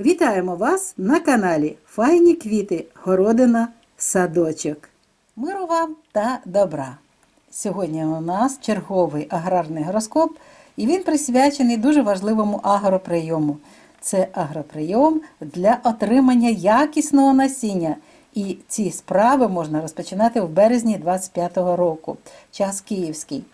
Вітаємо вас на каналі Файні квіти, городина, садочок. Миру вам та добра! Сьогодні у нас черговий аграрний гороскоп, і він присвячений дуже важливому агроприйому. Це агроприйом для отримання якісного насіння. І ці справи можна розпочинати в березні 25-го року, час київський.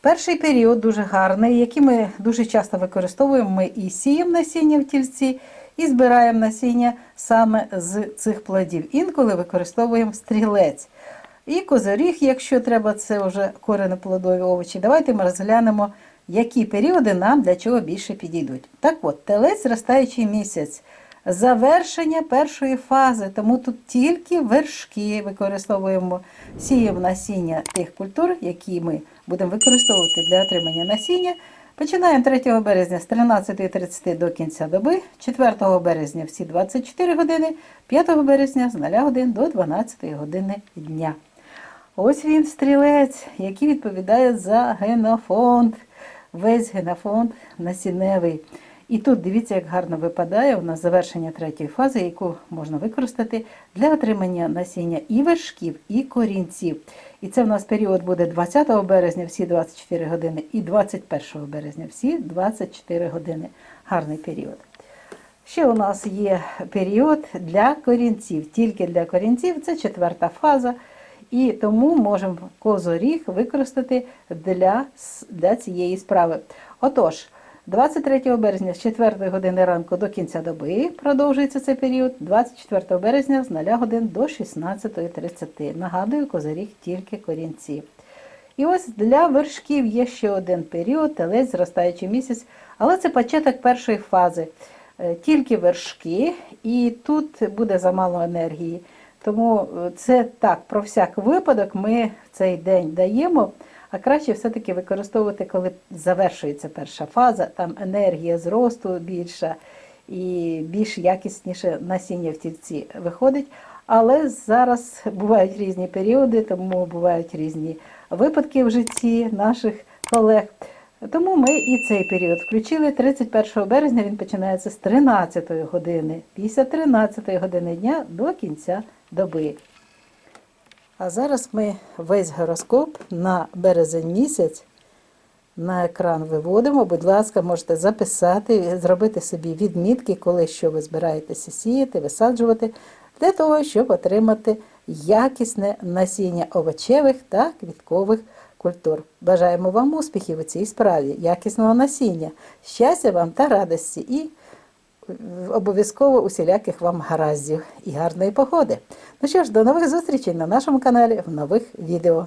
Перший період дуже гарний, який ми дуже часто використовуємо. Ми і сіємо насіння в тільці, і збираємо насіння саме з цих плодів. Інколи використовуємо стрілець. І козоріг, якщо треба, це вже коренеплодові овочі. Давайте ми розглянемо, які періоди нам для чого більше підійдуть. Так от, телець зростаючий місяць. Завершення першої фази, тому тут тільки вершки використовуємо, сіємо насіння тих культур, які ми будемо використовувати для отримання насіння. Починаємо 3 березня з 13.30 до кінця доби, 4 березня всі 24 години, 5 березня з 0 годин до 12 години дня. Ось він стрілець, який відповідає за генофонд, весь генофонд насінневий. І тут дивіться, як гарно випадає у нас завершення третьої фази, яку можна використати для отримання насіння і вершків, і корінців. І це в нас період буде 20 березня всі 24 години і 21 березня всі 24 години. Гарний період. Ще у нас є період для корінців. Тільки для корінців це четверта фаза. І тому можемо козоріг використати для, для цієї справи. Отож, 23 березня з 4 години ранку до кінця доби продовжується цей період, 24 березня з 0 годин до 16.30. Нагадую, козоріг тільки корінці. І ось для вершків є ще один період, телець зростаючий місяць, але це початок першої фази. Е, Тільки вершки, і тут буде замало енергії. Тому е, це так, про всяк випадок ми в цей день даємо, а краще все-таки використовувати, коли завершується перша фаза, там енергія зросту більша і більш якісніше насіння в тільці виходить. Але зараз бувають різні періоди, тому бувають різні випадки в житті наших колег. Тому ми і цей період включили. 31 березня він починається з 13 години, після 13 години дня до кінця доби. А зараз ми весь гороскоп на березень місяць на екран виводимо. Будь ласка, можете записати, зробити собі відмітки, коли що ви збираєтеся сіяти, висаджувати, для того, щоб отримати якісне насіння овочевих та квіткових культур. Бажаємо вам успіхів у цій справі, якісного насіння, щастя вам та радості і обов'язково усіляких вам гараздів і гарної погоди. Ну що ж, до нових зустрічей на нашому каналі в нових відео.